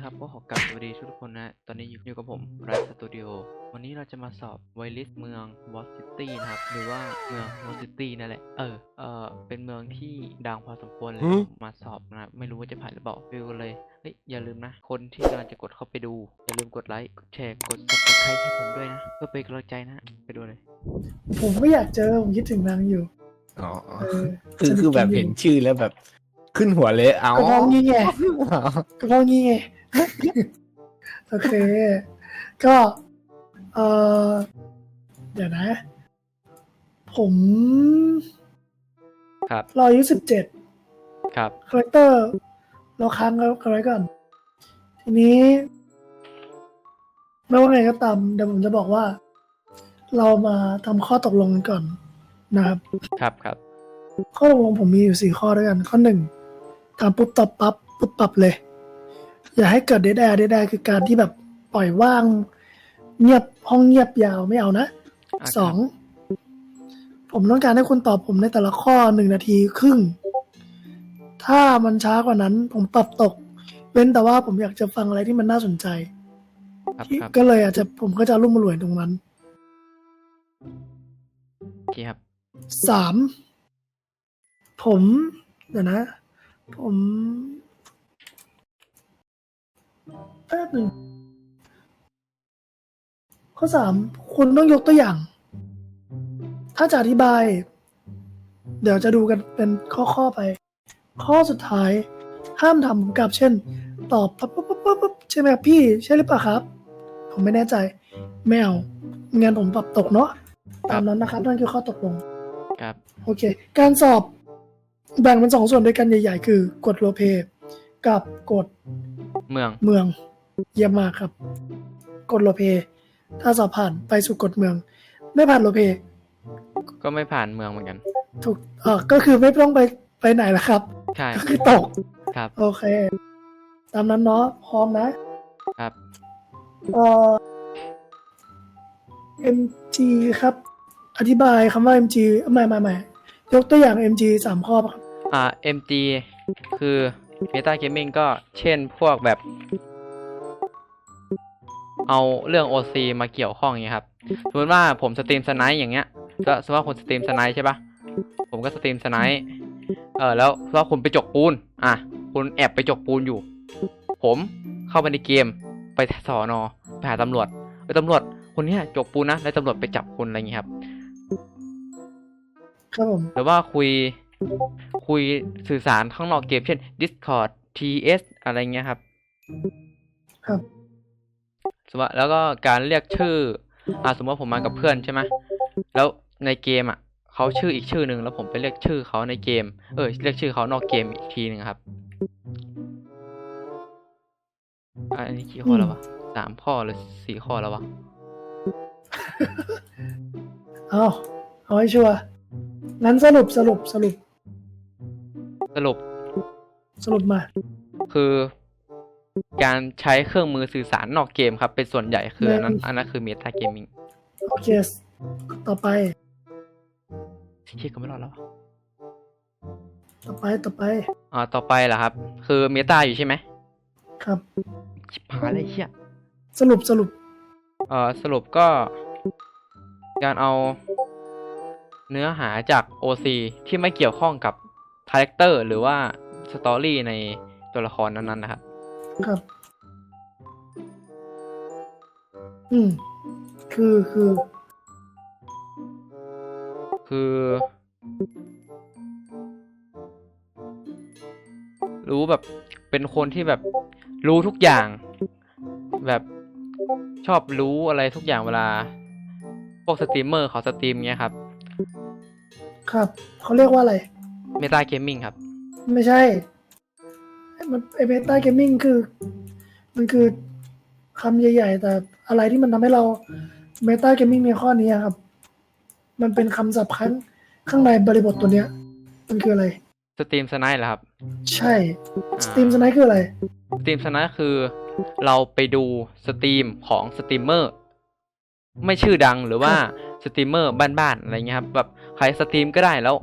นะครับก็ขอกลับสวัสดีทุกคนนะ ตอนนี้อยู่อยู่กับผมไรสตูดิโอวันนี้เราจะมาสอบไวลิสเมืองวอซิตี้นะครับ หรือว่าเมืองวอซิตี้นั่นแหละ เออ เออเป็นเมืองที่ดังพอสมควรเลยหือมาสอบนะ ไม่รู้ว่าจะผ่านหรือเปล่าไปดูกันเลย เฮ้ย อย่าลืมนะ คนที่กำลังจะกดเข้าไปดู อย่าลืมกดไลค์ กดแชร์ กด subscribe ให้ผมด้วยนะ เพื่อเป็นกำลังใจนะ ไปดูเลย ผมก็อยากเจอ ผมคิดถึงนางอยู่ อ๋อเออคือสนุกคือแบบจริงๆเห็นชื่อแล้วแบบขึ้นหัวเลยเอาก็เพราะงี้ไงก็เพราะงี้ไง โอเค ก็เออเดี๋ยวนะ ผมครับเราอายุสิบเจ็ดครับคาแรคเตอร์ เราค้างกันไว้ก่อน ทีนี้ไม่ว่าไงก็ตามเดี๋ยวผมจะบอกว่า เรามาทำข้อตกลงกันก่อนนะครับ ครับครับ ข้อตกลงผมมีอยู่สี่ข้อด้วยกัน ข้อหนึ่งทำปุ๊บตอบปั๊บปุ๊บปรับเลย อย่าให้เกิดเดดแอร์เดดแอร์คือการที่แบบปล่อยว่าง เงียบห้องเงียบยาวไม่เอานะอะสองผมต้องการให้คุณตอบผมในแต่ละข้อหนึ่งนาทีครึ่ง ถ้ามันช้ากว่านั้น ผมปรับตก เว้นแต่ว่าผมอยากจะฟังอะไรที่มันน่าสนใจครับที่ครับก็เลยอาจจะผมก็จะรุ่มรวยตรงนั้นโอเคครับสามผม เดี๋ยวนะ ผม แป๊บหนึ่งข้อสามคุณต้องยกตัวอย่าง ถ้าจะอธิบาย เดี๋ยวจะดูกันเป็นข้อๆไป ข้อสุดท้าย ห้ามทำผมกลับเช่น ตอบปั๊บปั๊บปั๊บปั๊บปั๊บใช่ไหมครับพี่ใช่หรือเปล่าครับ ผมไม่แน่ใจไม่เอางั้นผมปรับตกเนาะตามนั้นนะครับนั่นคือข้อตกลงครับ โอเค การสอบแบ่งเป็นสองส่วนด้วยกันใหญ่ ๆ คือกฎโลเพกับกฎเมืองเมือง เยี่ยมมากครับกฎโลเพ ถ้าสอบผ่านไปสู่กฎเมือง ไม่ผ่านโลเพ ก็ไม่ผ่านเมืองเหมือนกัน ถูกเออก็คือไม่ต้องไปไปไหนละครับ ใช่ ก็คือตก ครับ โอเค ตามนั้นเนาะ พร้อมนะ ครับ เอ่อ MG ครับ อธิบายคำว่า MG ไม่ไม่ไม่ยกตัวอย่าง MG สามข้อครับ อ่า MG คือ Meta Gaming ก็เช่นพวกแบบ เอาเรื่อง OC มาเกี่ยวข้องอย่างเงี้ยครับ สมมติว่าผมสตรีมสไนป์อย่างเงี้ยก็สมมติว่าคุณสตรีมสไนป์ใช่ปะผมก็สตรีมสไนป์เออแล้วแล้วคุณไปจกปูน อะ คุณแอบไปจกปูนอยู่ ผมเข้าไปในเกมไปสอนอไปหาตำรวจไปตำรวจคนเนี้ยจกปูนนะแล้วตำรวจไปจับคุณอะไรอย่างเงี้ยครับครับผมหรือว่าคุยคุยสื่อสารข้างนอกเกมเช่น Discord TS อะไรเงี้ยครับ ครับ สมมติแล้วก็การเรียกชื่ออ่าสมมติว่าผมมากับเพื่อนใช่ไหมแล้วในเกมอะเขาชื่ออีกชื่อหนึ่งแล้วผมไปเรียกชื่อเขาในเกม เออเรียกชื่อเขานอกเกมอีกทีหนึ่งครับอะอันนี้กี่ข้อแล้ววะสามข้อหรือสี่ข้อแล้ววะเอาเอาให้ชัวร์งั้นสรุปสรุปสรุป สรุปสรุปมา คือ การใช้เครื่องมือสื่อสารนอกเกมครับ เป็นส่วนใหญ่คืออันนั้นอันนั้นคือ Meta Gaming โอเค ต่อไปเชี่ยก็ไม่รอดแล้ววะต่อไปต่อไป อ่า ต่อไปเหรอครับ คือเมตาอยู่ใช่ไหมครับชิบหายเลยเชี่ยสรุปสรุปเอ่อสรุปก็ การเอาเนื้อหาจาก OC ที่ไม่เกี่ยวข้องกับคาแรคเตอร์หรือว่าสตอรี่ในตัวละครนั้นๆนะครับ ครับ อืม คือคือ คือ รู้แบบเป็นคนที่แบบรู้ทุกอย่าง แบบชอบรู้อะไรทุกอย่างเวลา พวกสตรีมเมอร์เขาสตรีมเงี้ยครับ ครับ เขาเรียกว่าอะไร เมตาเกมมิ่งครับ ไม่ใช่ มันไอเบต้าเกมมิ่งคือ มันคือคำใหญ่ ๆ แต่อะไรที่มันทำให้เราเบต้าเกมมิ่งในข้อนี้ครับ มันเป็นคำศัพท์ข้างข้างในบริบทตัวเนี้ย มันคืออะไรสตรีมสไนด์เหรอครับ ใช่สตรีมสไนคืออะไรสตรีมสไนด์คือเราไปดูสตรีมของสตรีมเมอร์ไม่ชื่อดังหรือว่าสตรีมเมอร์บ้านๆอะไรเงี้ยครับแบบใครสตรีมก็ได้แล้ว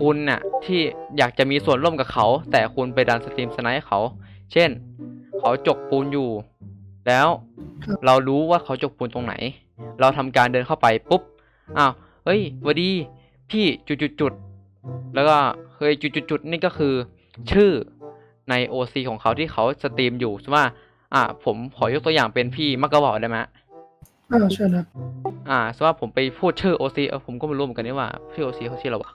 คุณน่ะที่อยากจะมีส่วนร่วมกับเขา แต่คุณไปดันสตรีมสไนด์เขา เช่นเขเขาจกปูนอยู่ แล้วครับเรารู้ว่าเขาจกปูนตรงไหน เราทำการเดินเข้าไปปุ๊บอ้าวเฮ้ยหวัสดี พี่จุดจุดจุดๆแล้วก็เฮ้ยจุดจุดจุดๆนี่ก็คือ ชื่อใน OC ของเขาที่เขาสตรีมอยู่สมมติว่าอ่า ผมขอยกตัวอย่างเป็นพี่มักกะบอกได้ไหมอ่าเชิญครับอ่าสมมติว่าผมไปพูดชื่อ OC เออผมก็ไม่รู้เหมือนกันนี่ว่าชื่อ OC เขาชื่ออะไรวะ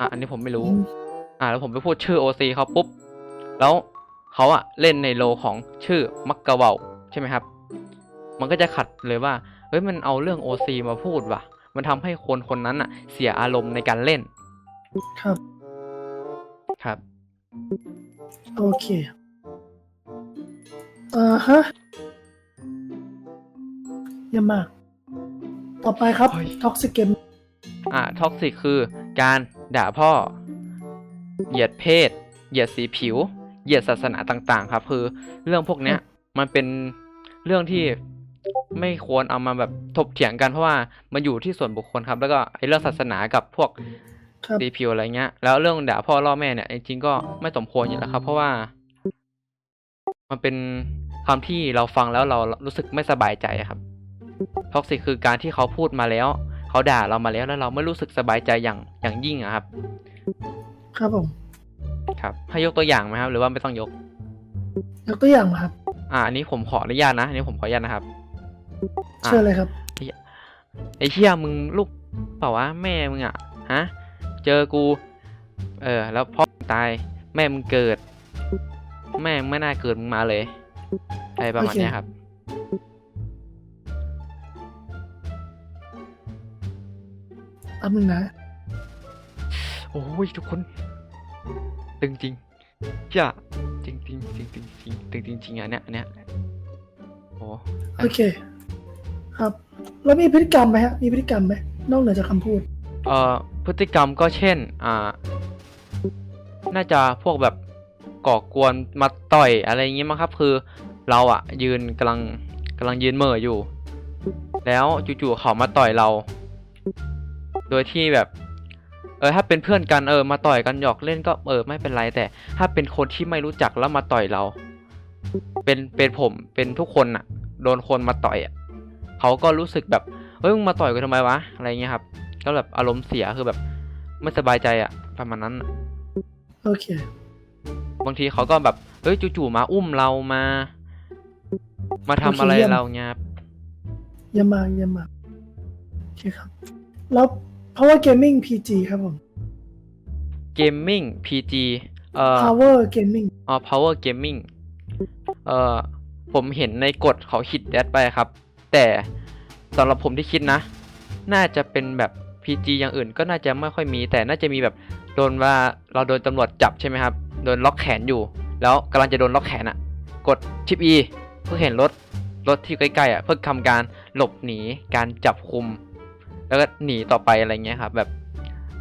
อะอันนี้ผมไม่รู้อืมอ่าแล้วผมไปพูดชื่อ OC เขาปุ๊บ แล้วเขาอะเล่นในโลของชื่อมักกะเวาใช่ไหมครับ มันก็จะขัดเลยว่าเฮ้ยมันเอาเรื่อง OC มาพูดว่ะ มันทำให้คนคนนั้นอะเสียอารมณ์ในการเล่น ครับ ครับ โอเคอ่าฮะเยี่ยมมาก ต่อไปครับเฮ้ยท็อกซิกเกม อ่าท็อกซิกคือการด่าพ่อ เหยียดเพศ เหยียดสีผิว เหยียดศาสนาต่างๆ ครับ คือเรื่องพวกเนี้ยมันเป็นเรื่องที่ไม่ควรเอามาแบบถกเถียงกันเพราะว่ามันอยู่ที่ส่วนบุคคลครับ แล้วก็ไอ้เรื่องศาสนากับพวกครับสีผิวอะไรเงี้ย แล้วเรื่องด่าพ่อล่อแม่เนี่ยจริงๆก็ไม่สมควรอยู่แล้วครับ เพราะว่า มันเป็นคำที่เราฟังแล้วเรารู้สึกไม่สบายใจอะครับท็อกซิกคือการที่เขาพูดมาแล้ว เขาด่าเรามาแล้วแล้วเราไม่รู้สึกสบายใจอย่างอย่างยิ่งอะครับ ครับผม ครับ ให้ยกตัวอย่างไหมครับ หรือว่าไม่ต้องยก ยกตัวอย่างมาครับ อ่าอันนี้ผมขออนุญาตนะอันนี้ผมขออนุญาตนะครับอะเชิญเลยครับไอ้เชี่ยมึงลูกเปล่าวะแม่มึงอะฮะเจอกู เออ แล้วพ่อมึงตาย แม่มึงเกิด แม่มึงไม่น่าเกิดมึงมาเลยอะไรประมาณโอเคเนี้ยครับ แป๊บนึงนะ โอ้ยทุกคน ตึงจริงจ้าจริงจริงจริงจริงจริงตึงจริงจริงอันเนี้ยอันเนี้ยโอ้โอเค ครับ แล้วมีพฤติกรรมไหมฮะ มีพฤติกรรมไหมนอกเหนือจากคำพูด เอ่อ พฤติกรรมก็เช่น อ่า น่าจะพวกแบบก่อกวนมาต่อยอะไรอย่างงี้มั้งครับ คือเราอะยืนกำลังกำลังยืนเหม่ออยู่ แล้วจู่ๆเขามาต่อยเรา โดยที่แบบเออถ้าเป็นเพื่อนกันเออมาต่อยกันหยอกเล่นก็เออไม่เป็นไรแต่ ถ้าเป็นคนที่ไม่รู้จักแล้วมาต่อยเรา เป็นเป็นผมเป็นทุกคนอะโดนคนมาต่อยอะเขาก็รู้สึกแบบเฮ้ยมึงมาต่อยกูทำไมวะอะไรเงี้ยครับ ก็แบบอารมณ์เสียคือแบบไม่สบายใจอะประมาณนั้นอะโอเค บางทีเขาก็แบบเฮ้ยจู่ๆมาอุ้มเรามา มาทำอะไรโอเคเยี่ยมเราเงี้ยครับเยี่ยมมากเยี่ยมมากโอเคครับแล้ว Power Gaming PG ครับผม Gaming PG เอ่อ Power Gaming อ๋อ Power Gaming เอ่อ ผมเห็นในกฎเขาคิดแดดไปครับ แต่สำหรับผมที่คิดนะ น่าจะเป็นแบบ PG อย่างอื่นก็น่าจะไม่ค่อยมี แต่น่าจะมีแบบโดนว่าเราโดนตำรวจจับใช่ไหมครับ โดนล็อกแขนอยู่ แล้วกำลังจะโดนล็อกแขนอะ่ะ กดชิป E เพื่อเห็นรถรถที่ใกล้ๆอะ่ะเพื่อทำการหลบหนีการจับคุม แล้วก็หนีต่อไปอะไรเงี้ยครับแบบ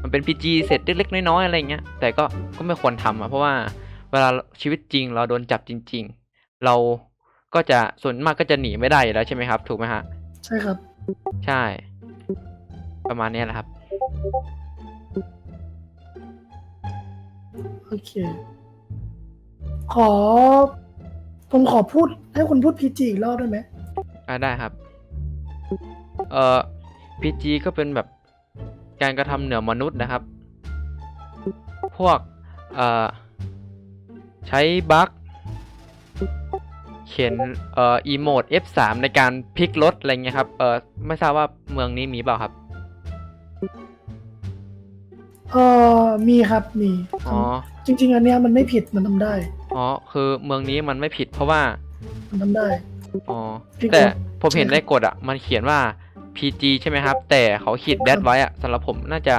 มันเป็น PG เสร็จเล็กๆน้อยๆอะไรเงี้ยแต่ก็ก็ไม่ควรทำอะเพราะว่าเวลาชีวิตจริงเราโดนจับจริง ๆ เราก็จะส่วนมากก็จะหนีไม่ได้อยู่แล้วใช่ไหมครับ ถูกไหมฮะใช่ครับ ใช่ ประมาณเนี้ยแหละครับ โอเค ขอ ผมขอพูดให้คุณพูด PG อีกรอบได้ไหมอ่าได้ครับ เอ่อ PG ก็เป็นแบบการกระทำเหนือมนุษย์นะครับ พวกเอ่อใช้บั๊กเขียนเอ่ออีโมด F3 ในการพลิกรถอะไรเงี้ยครับ เอ่อไม่ทราบว่าเมืองนี้มีเปล่าครับ เออมีครับมีอ๋อ จริง ๆ อันเนี้ยมันไม่ผิดมันทำได้อ๋อ คือเมืองนี้มันไม่ผิดเพราะว่า มันทำได้ อ๋อพลิกรถแต่ผมเห็นใช่ในครับกฎอะ มันเขียนว่า PG ใช่ไหมครับ แต่เขาขีดแดดไว้อะสำหรับผมน่าจะ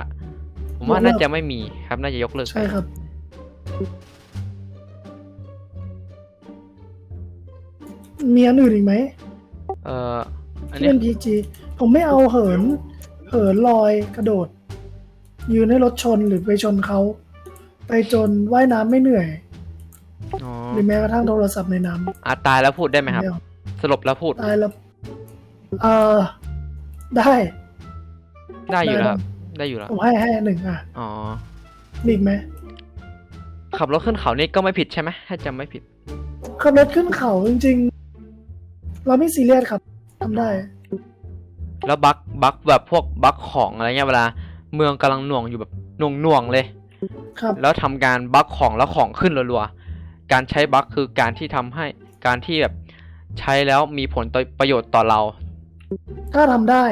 ผมว่ายกเลิกน่าจะไม่มีครับ น่าจะยกเลิกไปใช่ครับ มีอันอื่นอีกไหมเอ่ออันที่นี้เป็น PG ผมไม่เอาเหิน เหินลอยกระโดด ยืนให้รถชนหรือไปชนเขา ไปจนว่ายน้ำไม่เหนื่อย อ๋อหรือแม้กระทั่งโทรศัพท์ในน้อะตายแล้วพูดได้ำไหมครับ ไม่เอาสรุปแล้วพูด ตายแล้วเออ ได้ ได้อยู่ได้แล้วคครัรับบได้อยู่แล้ว ผมให้ให้หนึ่งอะอ๋อมีอีกไหมขับรถขึ้นเขานี่ก็ไม่ผิดใช่ไหมถ้าจำไม่ผิด ขับรถขึ้นเขาจริง ๆ เราไม่ซีเรียสครับทำได้ แล้วบั๊กบั๊กแบบพวกบั๊กของอะไรเงี้ยเวลา เมืองกำลังหน่วงอยู่แบบหน่วงหน่วงๆเลย ครับ แล้วทำการบั๊กของแล้วของขึ้นรัวๆ การใช้บั๊กคือการที่ทำให้การที่แบบใช้แล้วมีผลต่อประโยชน์ต่อเรา ถ้าทำได้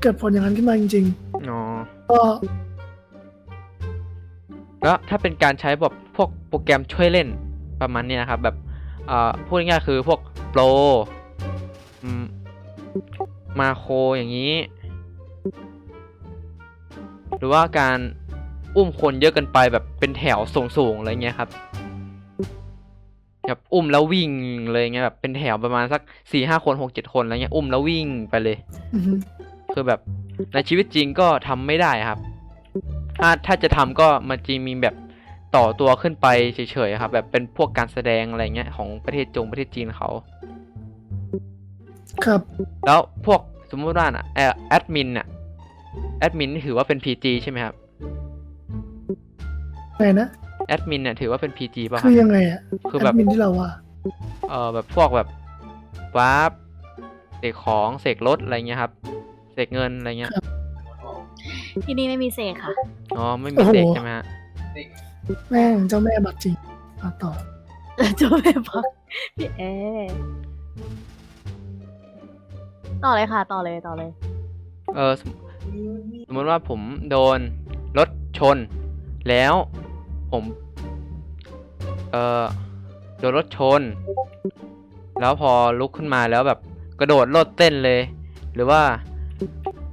เกิดผลอย่างนั้นขึ้นมาจริง อ๋อ ๆ ก็แล้วถ้าเป็นการใช้แบบพวกโปรแกรมช่วยเล่นประมาณเนี้ยครับ แบบอ่าพูดง่ายๆคือพวกโปรอืมมาโครอย่างนี้ หรือว่าการอุ้มคนเยอะเกินไปแบบเป็นแถวสูงๆอะไรเงี้ยครับ แบบอุ้มแล้ววิ่งเลยเงี้ยแบบเป็นแถวประมาณสักสี่ห้าคนหกเจ็ดคนอะไรเงี้ยอุ้มแล้ววิ่งไปเลย อือฮึคือแบบในชีวิตจริงก็ทำไม่ได้ครับ ถ้าถ้าจะทำก็มันจะมีแบบต่อตัวขึ้นไปเฉยๆครับ แบบเป็นพวกการแสดงอะไรเงี้ยของประเทศจงประเทศจีนเขา ครับ แล้วพวกสมมติว่าน่ะแอแอดมินน่ะแอดมินนี่ถือว่าเป็น PG ใช่ไหมครับไงนะแอดมินเนี่ยถือว่าเป็น PG ป่ะคคืรับอยังไงอะคือแบบแดมินที่เราว่าเออแบบพวกแบบวาร์ปเสกของเสกรถอะไรเงี้ยครับเสกเงินอะไรเงี้ยที่นี่ไม่มีเสกค่ะ อ๋อไม่มีโอ้โหเสกใช่ไหมฮะแม่งเจ้าแม่บัตรจริงมาต่อเจ้าแม่พักพี่เอต่อเลยค่ะ ต่อเลยต่อเลย เออสมสมมติว่าผมโดนรถชน แล้ว ผม เออโดนรถชน แล้วพอลุกขึ้นมาแล้วแบบกระโดดโลดเต้นเลย หรือว่า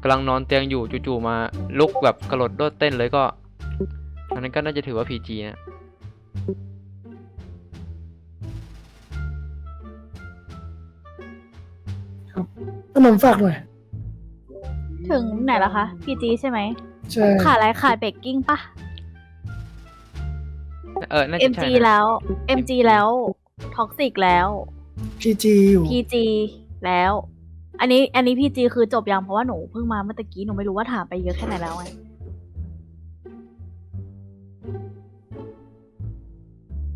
กำลังนอนเตียงอยู่จู่ๆมาลุกแบบกระโดดโลดเต้นเลยก็ อันนั้นก็น่าจะถือว่า PG นะขนมฝากหน่อย ถึงไหนแล้วคะพีจีใช่ไหม ใช่ ขาดอะไรขาดเบกกิ้งปะ เออน่าจะใช่ MG นะ แล้ว MG แล้วท็อกซิกแล้วพีจีอยู่ PG แล้ว อันนี้อันนี้ PG คือจบยังเพราะว่าหนูเพิ่งมาเมื่อตะกี้หนูไม่รู้ว่าถามไปเยอะแค่ไหนแล้วไง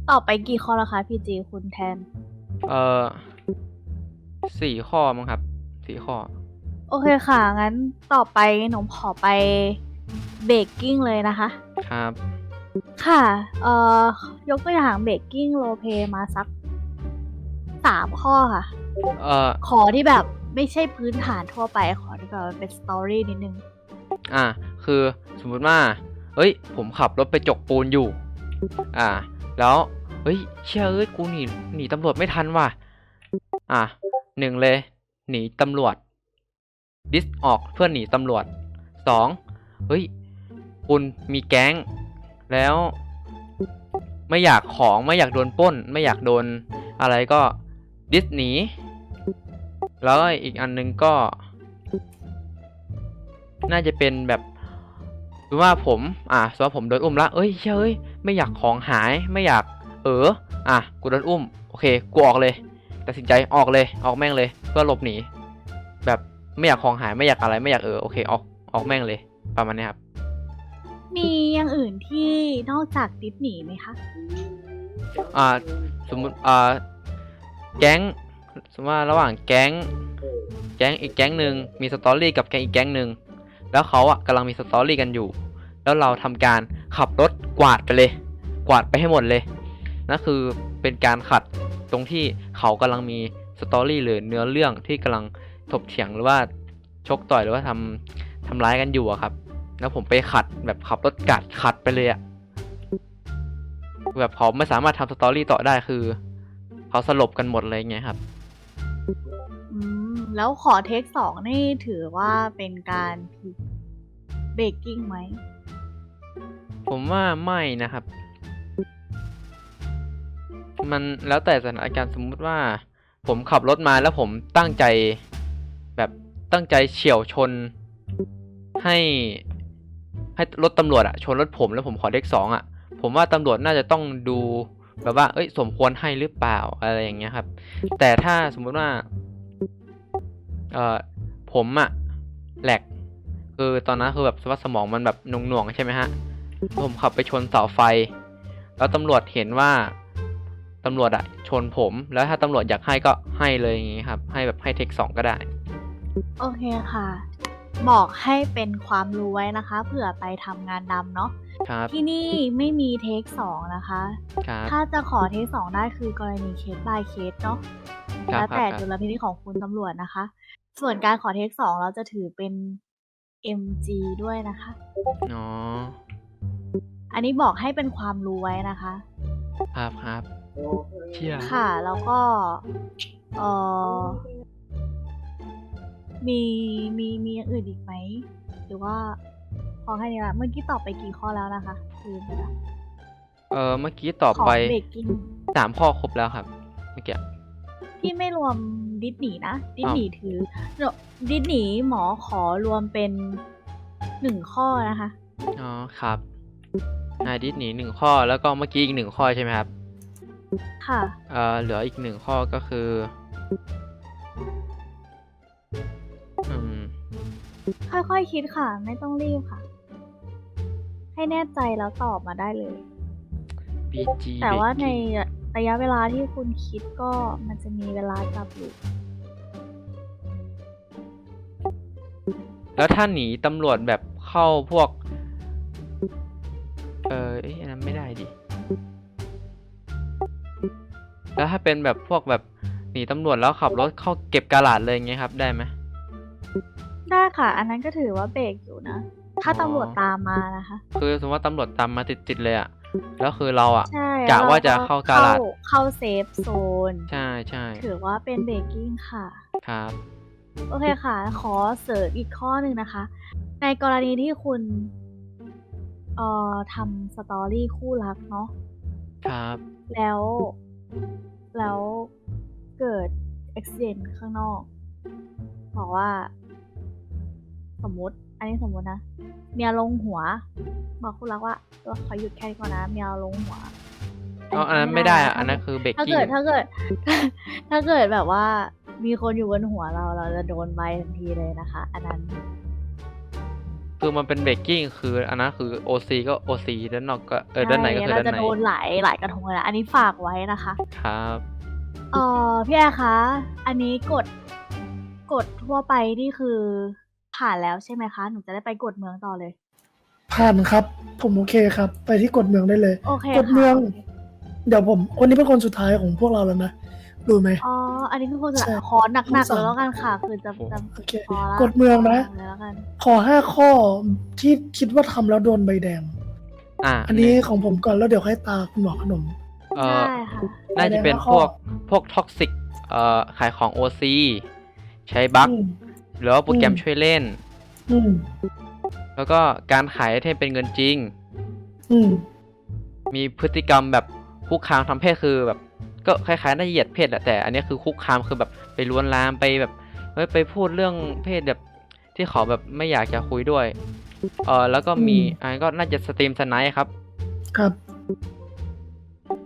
ต่อไปกี่ข้อแล้วคะ PG คุณแทน เออสี่ข้อมั้งครับสี่ข้อ โอเคค่ะ งั้นต่อไปหนูขอไปเบกกิ้งเลยนะคะ ครับ ค่ะ เอ่อ ยกตัวอย่างเบกกิ้งโรเพมาสักสามข้อค่ะ เออขอที่แบบไม่ใช่พื้นฐานทั่วไป ขอที่แบบเป็นสตอรี่นิดนึง อะคือสมมุติว่า เอ้ย ผมขับรถไปจกปูนอยู่ อ่า แล้วเฮ้ย เชื่อเอ้ย กูหนี หนีตำรวจไม่ทันว่ะ อะหนึ่งเลย หนีตำรวจ ดิสออกเพื่อหนีตำรวจสองเฮ้ย คุณมีแก๊ง แล้ว ไม่อยากของไม่อยากโดนป้น ไม่อยากโดนอะไรก็ดิสหนีแล้วก็อีกอันหนึงก็ น่าจะเป็นแบบหรือว่าผม อะสมมติว่าผมโดนอุ้มละเอ้ยเฮ้ย ไม่อยากของหาย ไม่อยาก เออ อะ กูโดนอุ้ม โอเค กูออกเลย ตัดสินใจออกเลย ออกแม่งเลย เพื่อหลบหนี แบบ ไม่อยากของหาย ไม่อยากอะไร ไม่อยากเออ โอเค ออก ออกแม่งเลย ประมาณนี้ครับ มีอย่างอื่นที่นอกจากดิสนีย์ไหมคะ อ่า สมมติอ่า แก๊ง สมมติว่าระหว่างแก๊ง แก๊งอีกแก๊งหนึ่งมีสตอรี่กับแก๊งอีกแก๊งหนึ่ง แล้วเขาอะกำลังมีสตอรี่กันอยู่ แล้วเราทำการขับรถกวาดไปเลย กวาดไปให้หมดเลย นั่นคือเป็นการขัดตรงที่เขากำลังมีสตอรี่หรือเนื้อเรื่องที่กำลังถกเถียงหรือว่าชกต่อยหรือว่าทำทำร้ายกันอยู่อะครับ แล้วผมไปขัดแบบขับรถกัดขัดไปเลยอะแบบเขาไม่สามารถทำสตอรี่ต่อได้คือ เขาสลบกันหมดเลยไงครับ อืม แล้วขอเทคสองนี่ถือว่าเป็นการเบกกิ้งไหม ผมว่าไม่นะครับ มันแล้วแต่สถานการณ์สมมุติว่า ผมขับรถมาแล้วผมตั้งใจ แบบตั้งใจเฉี่ยวชน ให้ ให้รถตำรวจอะชนรถผมแล้วผมขอเด็กสองอะผมว่าตำรวจน่าจะต้องดูแบบว่า เอ้ย สมควรให้หรือเปล่าอะไรอย่างเงี้ยครับ แต่ถ้าสมมุติว่า เอ่อ ผมอะแหลก คือตอนนั้นคือแบบสว่าสมองมันแบบหน่วงๆใช่ไหมฮะ ผมขับไปชนเสาไฟ แล้วตำรวจเห็นว่าตำรวจอะชนผม แล้วถ้าตำรวจอยากให้ก็ให้เลยอย่างงี้ครับ ให้แบบให้เทคสองก็ได้ โอเคค่ะ บอกให้เป็นความรู้ไว้นะคะ เผื่อไปทำงานดำเนาะครับ ที่นี่ไม่มีเทคสองนะคะ ครับ ถ้าจะขอเทคสองได้คือกรณีเคส by เคสเนาะครับแล้วแต่ครับ ดุลพินิจของคุณตำรวจนะคะ ส่วนการขอเทคสองเราจะถือเป็น MG ด้วยนะคะ อ๋ออันนี้บอกให้เป็นความรู้ไว้นะคะ ครับครับเชี่ยค่ะ แล้วก็เออ มีมีมีอย่างอื่นอีกไหมหรือว่าพอแค่นี้ละเมื่อกี้ตอบไปกี่ข้อแล้วนะคะลืมไปละเออเมื่อกี้ตอบขอไปเบรกกิ้งสามข้อครบแล้วครับเมื่อกี้ที่ไม่รวมดิสนีย์นะดิสอ้าวนีย์ถือดิสนีย์หมอขอรวมเป็นหนึ่งข้อนะคะอ๋อครับนายดิสหนีหนึ่งข้อแล้วก็เมื่อกี้อีกหนึ่งข้อใช่ไหมครับ ค่ะเอ่อเหลืออีกหนึ่งข้อก็คืออืม ค่อยๆคิดค่ะ ไม่ต้องรีบค่ะ ให้แน่ใจแล้วตอบมาได้เลย BG แต่ว่าใน Baking ระยะเวลาที่คุณคิดก็มันจะมีเวลาจับอยู่ แล้วถ้าหนีตำรวจแบบเข้าพวก เออเอ้ยอันนั้นไม่ได้ดิ แล้วถ้าเป็นแบบพวกแบบหนีตำรวจแล้วขับรถเข้าเก็บกาลาดเลยอย่างเงี้ยครับ ได้ไหม ได้ค่ะ อันนั้นก็ถือว่าเบรกอยู่นะ ถ้าอ๋อตำรวจตามมานะคะ คือสมมติว่าตำรวจตามมาติดๆเลยอะแล้วคือเราอะใช่กะว่าจะแล้เข้ากาลาดเข้าเซฟโซน ใช่ใช่ถือว่าเป็นเบรกกิ้งค่ะ ครับ โอเคค่ะ ขอเสริมอีกข้อหนึ่งนะคะ ในกรณีที่คุณเอ่อทำสตอรี่คู่รักเนาะ ครับ แล้ว แล้วเกิดอุบิเหตุข้างนอก บอกว่า สมมติ อันนี้สมมตินะ เมียลงหัว บอกคู่รักว่าเออขอหยุดแค่นี้ก่อนนะ เมียลงหัวอ๋ออันนั้นไม่ได้อะอันนั้นคือเบรกถ้ากิ้งเกิดถ้าเกิด ถ้าเกิดแบบว่า มีคนอยู่บนหัวเราเราจะโดนใบทันทีเลยนะคะ อันนั้น คือมันเป็นเบรกกิ้งคืออันนั้นคือ OC ก็ OC ด้านนอกก็เออด้านในก็คือเราด้านจะในโดนหลายหลายกระทงเลยนะอันนี้ฝากไว้นะคะ ครับเออพี่แอร์คะ อันนี้กดกดทั่วไปนี่คือ ผ่านแล้วใช่ไหมคะ หนูจะได้ไปกดเมืองต่อเลย ผ่านครับ ผมโอเคครับ ไปที่กฎเมืองได้เลย โอเคกฎเมืองค่ะโคเดี๋ยวผมคนนี้เป็นคนสุดท้ายของพวกเราแล้วนะรู้ไหมอ๋อ อันนี้คือคนจะใช่ขอหนักข้อๆสามเลยแล้วกันค่ะ คือจะจะโอเคพอละกฎเมืองนะเลยแล้วกันขอห้าข้อที่คิดว่าทำแล้วโดนใบแดง อ่า อันนี้ของผมก่อนแล้วเดี๋ยวให้ตาคุณหมอขนมเออได้ค่ะน่าจะเป็นแสดงว่าพวกข้อพวกท็อกซิก เอ่อ ขายของ OC ใช้บั๊กอืม หรือว่าโปรแกรมอืมช่วยเล่น อืมแล้วก็การขายไอเทมเป็นเงินจริง อืมมีพฤติกรรมแบบคุกคามทางเพศคือแบบ ก็คล้ายๆน่าเหยียดเพศแหละแต่อันนี้คือคุกคามคือแบบไปล้วนลามไปแบบเฮ้ยไปพูดเรื่องเพศแบบที่เขาแบบไม่อยากจะคุยด้วย เออแล้วก็มีอืมอันนนก็น่าจะสตรีมสไนท์ครับ ครับ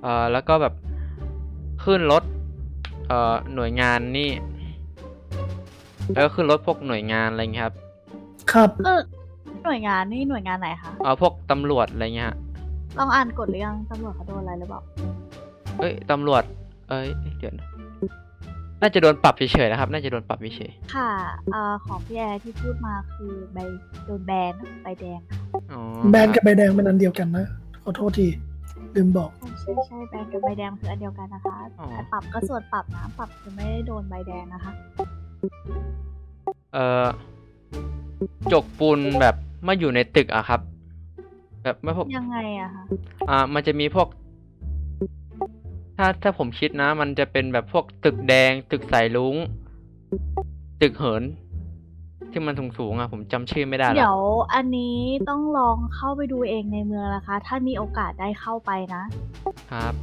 เอ่อแล้วก็แบบขึ้นรถเอ่อหน่วยงานนี่ แล้วก็ขึ้นรถพวกหน่วยงานอะไรเงี้ยครับครับเออหน่วยงานนี่หน่วยงานไหนคะ เอ่อพวกตำรวจอะไรเงี้ยฮะลองอ่านกฎหรือยังตำรวจเขาโดนอะไรหรือเปล่า เอ้ยตำรวจ เอ้ยเดี๋ยวนะน่าจะโดนปรับเฉยๆนะครับ น่าจะโดนปรับเฉยค่ะเอ่อของพี่แอร์ที่พูดมาคือใบโดนแบนใบแดงๆอ๋อแบนกับใบแดงเป็นอันเดียวกันนะขอโทษทีลืมบอกใช่ใช่แบนกับใบแดงคืออันเดียวกันนะคะอ๋อแต่ปรับก็ส่วนปรับนะปรับคือไม่ได้โดนใบแดงนะคะ เอ่อจกปูนแบบมาอยู่ในตึกอะครับ แบบไม่พวกยังไงอะคะอ่า มันจะมีพวก ถ้าถ้าผมคิดนะ มันจะเป็นแบบพวกตึกแดง ตึกสายลุงตึกเหิน ที่มันสูงๆอะผมจำชื่อไม่ได้เดี๋แล้ยววอันนี้ต้องลองเข้าไปดูเองในเมืองนะคะ ถ้ามีโอกาสได้เข้าไปนะครับ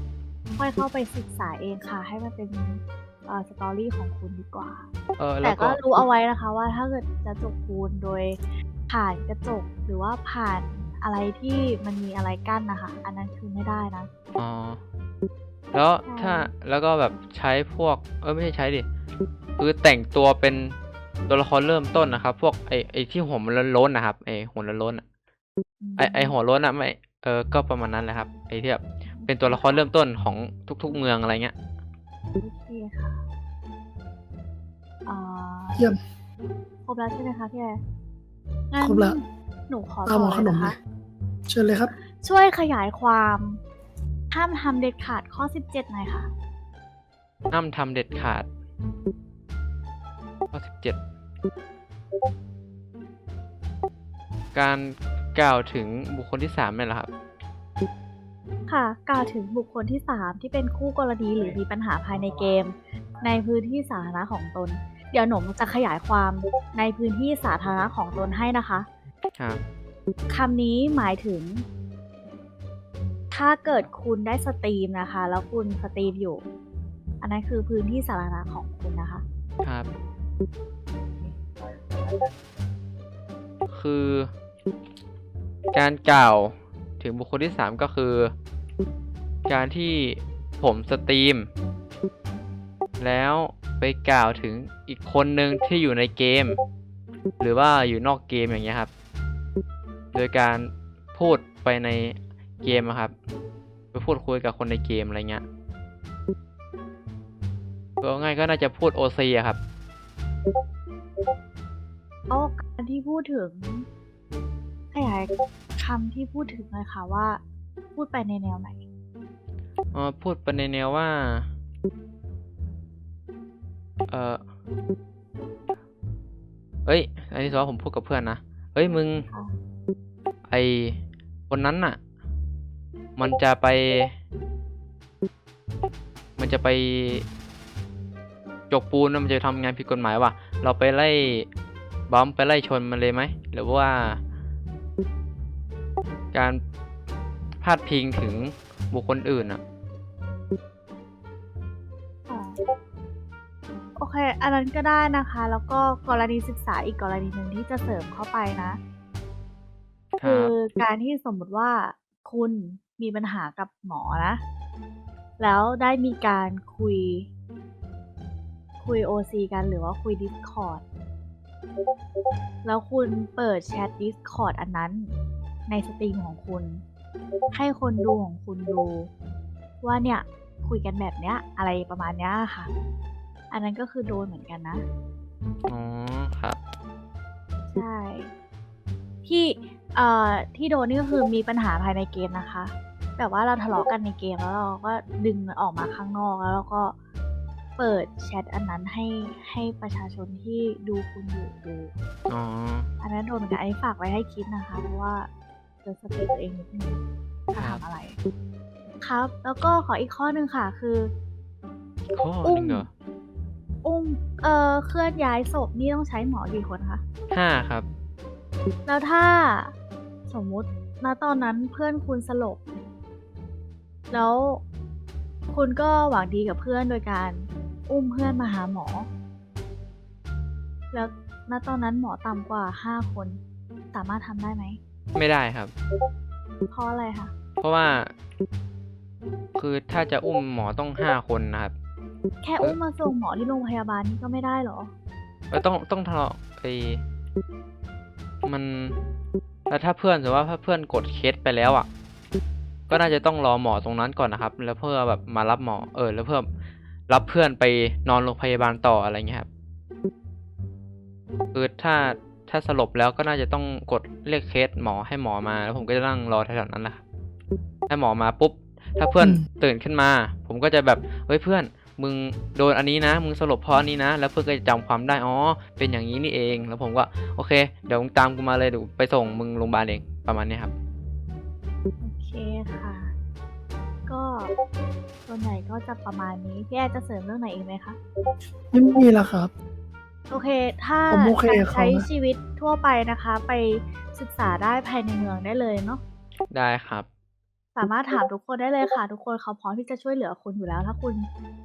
ค่อยเข้าไปศึกษาเองค่ะ ให้มันเป็นเอ่อ สตอรี่ของคุณดีกว่า เออแต่แล้วก็ก็รู้เอาไว้นะคะว่าถ้าเกิดจะจกปูนโดยผ่านกระจกหรือว่าผ่านอะไรที่มันมีอะไรกั้นนะคะ อันนั้นคือไม่ได้นะอ๋อแล้วใช่ถ้าแล้วก็แบบใช้พวก เออไม่ใช่ใช้ดิคือแต่งตัวเป็นตัวละครเริ่มต้นนะครับ พวกไอไอที่หัวมันล้นๆนะครับไอหัวล้นๆอะไอไอหัวล้นอะไม่เออก็ประมาณนั้นแหละครับ ไอที่แบบเป็นตัวละครเริ่มต้นของทุก ๆ เมืองอะไรเงี้ยโอเค ค่ะอ่าเยี่ยม ครบแล้วใช่ไหมคะพี่แอร์งั้นครบละหนูขอตามหมอต่ขนมเลเลยยเชิญเลยครับ ช่วยขยายความห้ามทำเด็ดขาดข้อ 17หน่อยค่ะ ห้ามทำเด็ดขาดข้อสิบเจ็ดการกล่าวถึงบุคคลที่สามเนี่ยแหละครับ ค่ะกล่าวถึงบุคคลที่ 3 ที่เป็นคู่กรณีหรือมีปัญหาภายในเกม ในพื้นที่สาธารณะของตน เดี๋ยวหนูจะขยายความในพื้นที่สาธารณะของตนให้นะคะครับคำนี้หมายถึง ถ้าเกิดคุณได้สตรีมนะคะ แล้วคุณสตรีมอยู่ อันนั้นคือพื้นที่สาธารณะของคุณนะคะ ครับ คือ การกล่าว ถึงบุคคลที่สามก็คือ การที่ผมสตรีม แล้วไปกล่าวถึงอีกคนหนึ่งที่อยู่ในเกม หรือว่าอยู่นอกเกมอย่างเงี้ยครับ โดยการพูดไปในเกมอะครับ ไปพูดคุยกับคนในเกมอะไรเงี้ยก็ง่ายก็น่าจะพูด OC อะครับก็การที่พูดถึงขยาย คำที่พูดถึงเลยค่ะว่า พูดไปในแนวไหนเออพูดไปในแนวว่า เออเอ้ย อันนี้สมมติว่าผมพูดกับเพื่อนนะเฮ้ยมึงค่ะไอคนนั้นน่ะ มันจะไป มันจะไปจกปูนนะมันจะทำงานผิดกฎหมายว่ะ เราไปไล่บัมป์ไปไล่ชนมันเลยไหมหรือว่า การพาดพิงถึงบุคคลอื่นอะโอเค อันนั้นก็ได้นะคะ แล้วก็กรณีศึกษาอีกกรณีหนึ่งที่จะเสริมเข้าไปนะ คือการที่สมมติว่าคุณมีปัญหากับหมอนะ แล้วได้มีการคุย คุย OC กันหรือว่าคุย Discord แล้วคุณเปิดแชท Discord อันนั้น ในสตรีมของคุณ ให้คนดูของคุณดู ว่าเนี่ยคุยกันแบบเนี้ย อะไรประมาณเนี้ยค่ะ อันนั้นก็คือโดนเหมือนกันนะ อ๋อ ครับ ใช่ ที่เอ่อที่โดนนี่ก็คือมีปัญหาภายในเกมนะคะ แบบว่าเราทะเลาะกันในเกมแล้วเราก็ดึงมันออกมาข้างนอกแล้วเราก็เปิดแชทอันนั้นให้ให้ประชาชนที่ดูคุณอยู่ดู อ๋อ อันนั้นโดนเหมือนกันอันนี้ฝากไว้ให้คิดนะคะ เพราะว่า เตือนสติตัวเองนิดนึงถ้าครับทำอะไร ครับ แล้วก็ขออีกข้อหนึ่งค่ะ คือ ข้อหอุ้นึมงเหรอ อุ้มเอ่อเคลื่อนย้ายศพนี่ต้องใช้หมอกี่คนคะห้าครับ แล้วถ้าสมมุติณตอนนั้นเพื่อนคุณสลบ แล้ว คุณก็หวังดีกับเพื่อนโดยการ อุ้มเพื่อนมาหาหมอ แล้วณตอนนั้นหมอต่ำกว่าห้าคน สามารถทำได้ไหม ไม่ได้ครับ เพราะอะไรคะเพราะว่า คือถ้าจะอุ้มหมอต้องห้าคนนะครับ แค่อุ้มมาส่งหมอที่โรงพยาบาลนี่ก็ไม่ได้เหรอแล้วต้องต้องทะเลาะไอ้มันแล้วถ้าเพื่อนสมมติว่าถ้าเพื่อนกดเคสไปแล้วอะ ก็น่าจะต้องรอหมอตรงนั้นก่อนนะครับ แล้วเพื่อแบบมารับหมอ เออ แล้วเพื่อรับเพื่อนไปนอนโรงพยาบาลต่ออะไรเงี้ยครับคือถ้า ถ้าสลบแล้วก็น่าจะต้องกดเรียกเคสหมอให้หมอมา แล้วผมก็จะนั่งรอแถวๆนั้นแหละครับถ้าหมอมาปุ๊บ ถ้าเพื่อนอืมตื่นขึ้นมา ผมก็จะแบบเฮ้ยเพื่อนมึงโดนอันนี้นะ มึงสลบเพราะอันนี้นะ แล้วเพื่อนก็จะจำความได้ อ๋อ เป็นอย่างนี้นี่เอง แล้วผมก็ โอเค เดี๋ยวมึงตามกูมาเลยเดี๋ยวไปส่งมึงโรงพยาบาลเอง ประมาณนี้ครับ โอเคค่ะ ก็ส่วนใหญ่ก็จะประมาณนี้ พี่แอร์จะเสริมเรื่องไหนอีกไหมคะ ไม่มีแล้วครับ โอเค ถ้าผมโอเคการกับเขาใช้นะชีวิตทั่วไปนะคะ ไปศึกษาได้ภายในเมืองได้เลยเนาะ ได้ครับ สามารถถามทุกคนได้เลยค่ะ ทุกคนเขาพร้อมที่จะช่วยเหลือคุณอยู่แล้ว ถ้าคุณ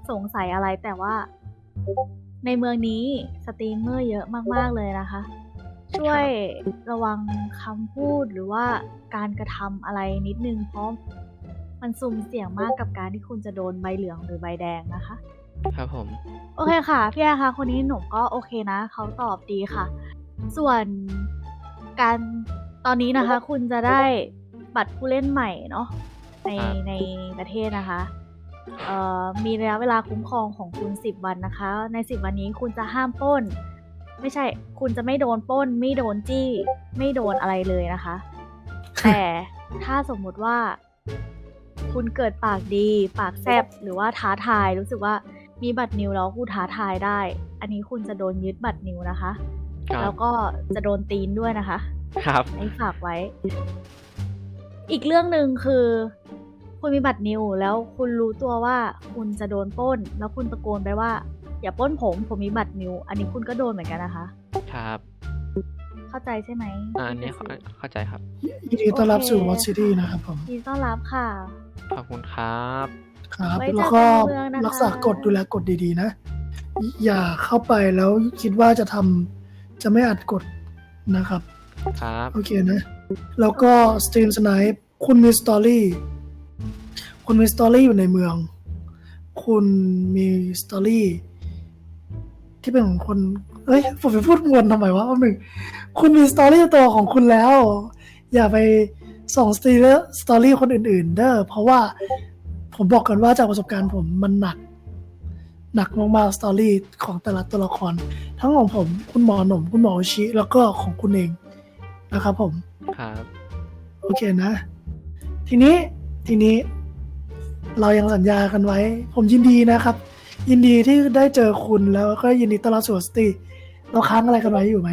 สงสัยอะไรแต่ว่า ในเมืองนี้สตรีมเมอร์เยอะมาก ๆ เลยนะคะ ช่วยระวังคำพูดหรือว่าการกระทำอะไรนิดนึงเพราะมันสุ่มเสี่ยงมากกับการที่คุณจะโดนใบเหลืองหรือใบแดงนะคะ ครับผม โอเคค่ะพี่แอร์คะคนนี้หนุ่มก็โอเคนะเขาตอบดีค่ะ ส่วนการตอนนี้นะคะ คุณจะได้บัตรผู้เล่นใหม่เนาะในครับ ในประเทศนะคะเอ่อมีระยะเวลาคุ้มครองของคุณ 10 วันนะคะ ใน 10 วันนี้คุณจะห้ามปล้น ไม่ใช่คุณจะไม่โดนปล้น ไม่โดนจี้ ไม่โดนอะไรเลยนะคะ แต่ถ้าสมมุติว่า คุณเกิดปากดี ปากแซบหรือว่าท้าทายรู้สึกว่า มีบัตรนิวแล้วคุณท้าทายได้ อันนี้คุณจะโดนยึดบัตรนิวนะคะ ครัแล้บวก็จะโดนตีนด้วยนะคะครับ อันนี้ฝากไว้ อีกเรื่องหนึ่งคือ คุณมีบัตรนิวแล้วคุณรู้ตัวว่าคุณจะโดนปล้น แล้วคุณตะโกนไปว่า อย่าปล้นผม ผมมีบัตรนิว อันนี้คุณก็โดนเหมือนกันนะคะ ครับเข้าใจใช่ไหมอ่าอันนี้ที่เข้าจะสื่อเข้าใจครับ ยินดีต้อนรับโอเคสู่วอตซิตี้นะครับผม ยินดีต้อนรับค่ะ ขอบคุณครับ ครับไว้เจอแล้วก็กันในเมืองนะคะ รักษากฎดูแลกฎดีๆนะ อย่าเข้าไปแล้วคิดว่าจะทำจะไม่อัดกฎนะครับ ครับ โอเคนะ แล้วก็สตรีมสไนป์คุณมีสตอรี่ คุณมีสตอรี่อยู่ในเมือง คุณมีสตอรี่ ที่เป็นของคนเอ้ยผมไปพูดวนทำไมวะว่าหนึ่งคุณมีสตอรี่ตัวของคุณแล้ว อย่าไปส่งสตอรี่สตอรี่คนอื่น ๆ เด้อเพราะว่า ผมบอกกันว่าจากประสบการณ์ผมมันหนัก หนักมากๆสตอรี่ของแต่ละตัวละคร ทั้งของผมคุณหมอหนุ่มคุณหมอโอชิ แล้วก็ของคุณเองนะครับผมครับโอเคนะ ทีนี้ทีนี้เรายังสัญญากันไว้ ผมยินดีนะครับ ยินดีที่ได้เจอคุณแล้วก็ยินดีต้อนรับสู่สตีเราค้างอะไรกันไว้อยู่ไหม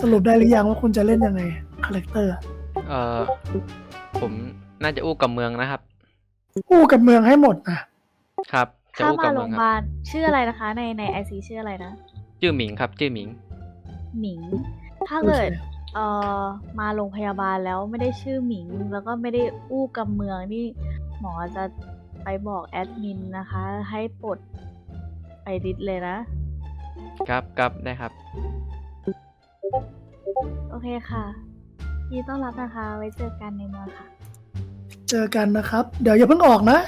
สรุปได้หรือยังว่าคุณจะเล่นยังไงคาแรคเตอร์ เอ่อ ผมน่าจะอู้กับเมืองนะครับ อู้กับเมืองให้หมดนะครับจะถ้าอู้กัมาบโรเมืองงพครับยาบาลชื่ออะไรนะคะ ในในไอซีชื่ออะไรนะชื่อหมิงครับชื่อหมิง หมิง ถ้าเกิดเอ่อมาโรงพยาบาลแล้วไม่ได้ชื่อหมิง แล้วก็ไม่ได้อู้กำเมืองนี่หมอจะไปบอกแอดมินนะคะ ให้ปลดไปดิสเลยนะ ครับครับได้ครับ โอเคค่ะยินดีต้อนรับนะคะ ไว้เจอกันในเมืองค่ะ เจอกันนะครับ เดี๋ยวอย่าเพิ่งออกนะ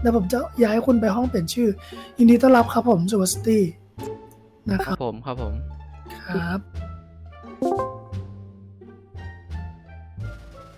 เดี๋ยวผมจะย้ายคุณไปห้องเปลี่ยนชื่อ ยินดีต้อนรับครับผมสู่สตีนะคครัรับบผมครับผมครับ